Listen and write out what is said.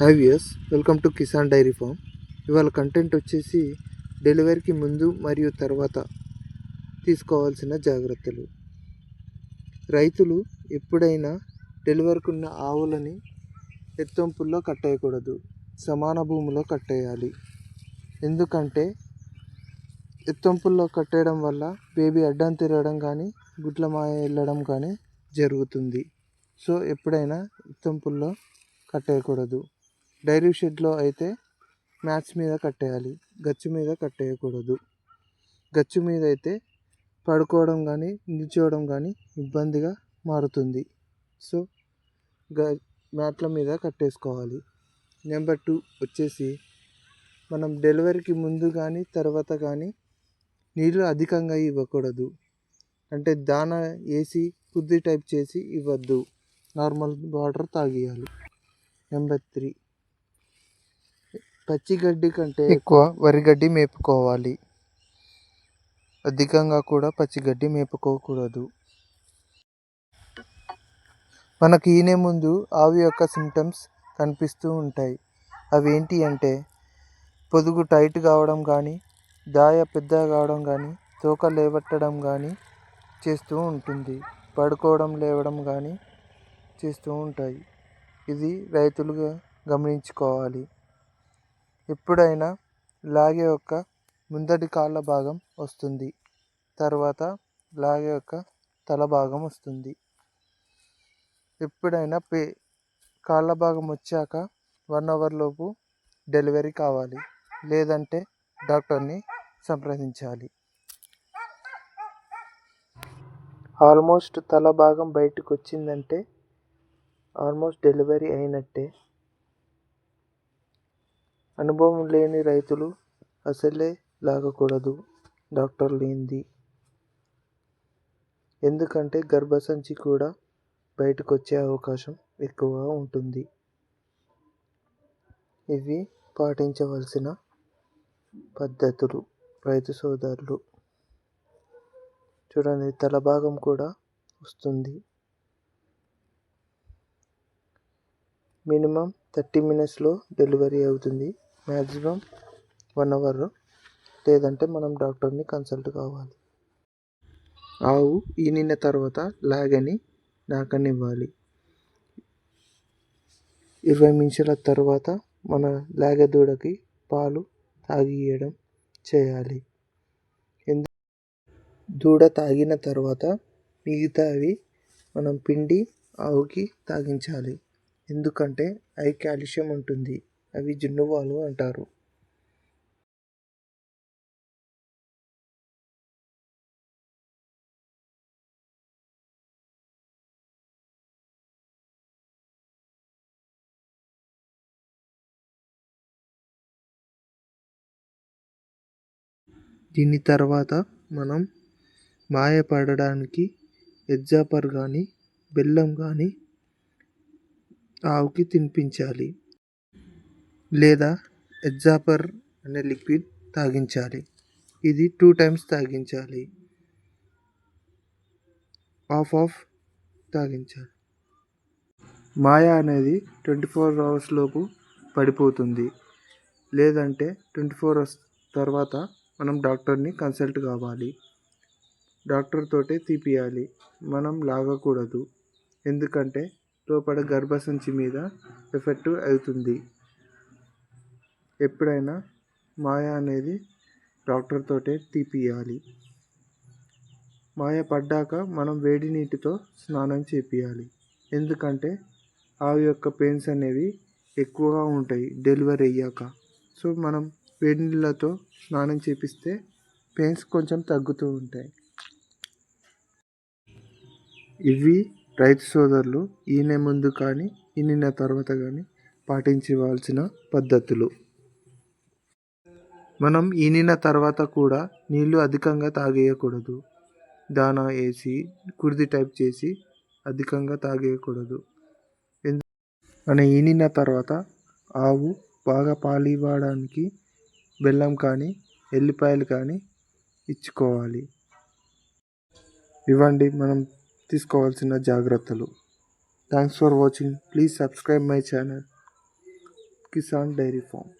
Hi viewers welcome to Kisan dairy farm ఇవాళ content వచ్చేసి డెలివరీకి ముందు మరియు తర్వాత తీసుకోవాల్సిన జాగ్రత్తలు. రైతులు ఎప్పుడైనా డెలివరీకి ఉన్న ఆవులని ఎత్తొంపుల్లో కట్టేయకూడదు. సమాన భూమిలో కట్టేయాలి. ఎందుకంటే ఎత్తొంపుల్లో కట్టేయడం వల్ల బేబీ అడ్డం తిరగడం కానీ గుడ్ల మాయ వెళ్ళడం కానీ జరుగుతుంది. సో ఎప్పుడైనా ఎత్తొంపుల్లో కట్టేయకూడదు. డైరీ షెడ్లో అయితే మ్యాట్స్ మీద కట్టేయాలి. గచ్చు మీద కట్టేయకూడదు. గచ్చు మీద అయితే పడుకోవడం కానీ నిల్చోవడం కానీ ఇబ్బందిగా మారుతుంది. సో గ మ్యాట్ల మీద కట్టేసుకోవాలి. నెంబర్ టూ వచ్చేసి మనం డెలివరీకి ముందు కానీ తర్వాత కానీ నీళ్ళు అధికంగా ఇవ్వకూడదు. అంటే దానా వేసి కుద్ది టైప్ చేసి ఇవ్వద్దు. నార్మల్ వాటర్ తాగియాలి. నెంబర్ త్రీ పచ్చి గడ్డి కంటే ఎక్కువ వరి గడ్డి మేపుకోవాలి. అధికంగా కూడా పచ్చి గడ్డి మేపుకోకూడదు. మనకు ఈనే ముందు ఆవు యొక్క సిమ్టమ్స్ కనిపిస్తూ ఉంటాయి. అవి ఏంటి అంటే పొదుగు టైట్ కావడం కానీ దాయ పెద్ద కావడం కానీ తోక లేవట్టడం కానీ చేస్తూ ఉంటుంది. పడుకోవడం లేవడం కానీ చేస్తూ ఉంటాయి. ఇది రైతులుగా గమనించుకోవాలి. ఎప్పుడైనా లాగే యొక్క ముందటి కాళ్ళ భాగం వస్తుంది. తర్వాత లాగే యొక్క తల భాగం వస్తుంది. ఎప్పుడైనా పే కాళ్ళ భాగం వచ్చాక వన్ అవర్ లోపు డెలివరీ కావాలి. లేదంటే డాక్టర్ని సంప్రదించాలి. ఆల్మోస్ట్ తల భాగం బయటకు వచ్చిందంటే ఆల్మోస్ట్ డెలివరీ అయినట్టే. అనుభవం లేని రైతులు అసలే లాగకూడదు. డాక్టర్ లేనిది ఎందుకంటే గర్భసంచి కూడా బయటకు వచ్చే అవకాశం ఎక్కువగా ఉంటుంది. ఇవి పాటించవలసిన పద్ధతులు. రైతు సోదరులు. చూడండి తల భాగం కూడా వస్తుంది. మినిమం థర్టీ మినిట్స్లో డెలివరీ అవుతుంది. మ్యాక్సిమం వన్ అవర్ లేదంటే మనం డాక్టర్ని కన్సల్ట్ కావాలి. ఆవు ఈనిన తర్వాత లాగని నాకనివ్వాలి. ఇరవై నిమిషాల తర్వాత మన లాగ దూడకి పాలు తాగియడం చేయాలి. ఎందు దూడ తాగిన తర్వాత మిగతావి మనం పిండి ఆవుకి తాగించాలి. ఎందుకంటే అవి కాల్షియం ఉంటుంది. అవి జున్నువాలు అంటారు. దీని తర్వాత మనం మాయపడడానికి ఎగ్జాపర్ కానీ బెల్లం కానీ ఆవుకి తినిపించాలి. లేదా ఎగ్జాపర్ అనే లిక్విడ్ తాగించాలి. ఇది టూ టైమ్స్ తాగించాలి. ఆఫ్ ఆఫ్ తాగించాలి. మాయ అనేది ట్వంటీ ఫోర్ అవర్స్ లోపు పడిపోతుంది. లేదంటే ట్వంటీ ఫోర్ అవర్స్ తర్వాత మనం డాక్టర్ని కన్సల్ట్ కావాలి. డాక్టర్ తోటే తీపియాలి. మనం లాగకూడదు. ఎందుకంటే లోపల గర్భసంచి మీద ఎఫెక్ట్ అవుతుంది. ఎప్పుడైనా మాయ అనేది డాక్టర్తోటే తీపియాలి మాయ పడ్డాక మనం వేడి నీటితో స్నానం చేపియాలి ఎందుకంటే ఆవి యొక్క పెయిన్స్ అనేవి ఎక్కువగా ఉంటాయి డెలివరీ అయ్యాక. సో మనం వేడి నీళ్ళతో స్నానం చేపిస్తే పెయిన్స్ కొంచెం తగ్గుతూ ఉంటాయి. ఇవి రైతు సోదరులు ఈనే ముందు కానీ ఈనిన తర్వాత కానీ పాటించవలసిన పద్ధతులు. మనం ఈనిన తర్వాత కూడా నీళ్ళు అధికంగా తాగేయకూడదు. దానా వేసి కుర్ది టైప్ చేసి అధికంగా తాగేయకూడదు. మనం మన ఈనిన తర్వాత ఆవు బాగా పాలు ఇవ్వడానికి బెల్లం కానీ ఎల్లిపాయలు కానీ ఇచ్చుకోవాలి. ఇవ్వండి మనం తీసుకోవాల్సిన జాగ్రత్తలు. Thanks for watching. Please subscribe my channel. Kisan dairy farm.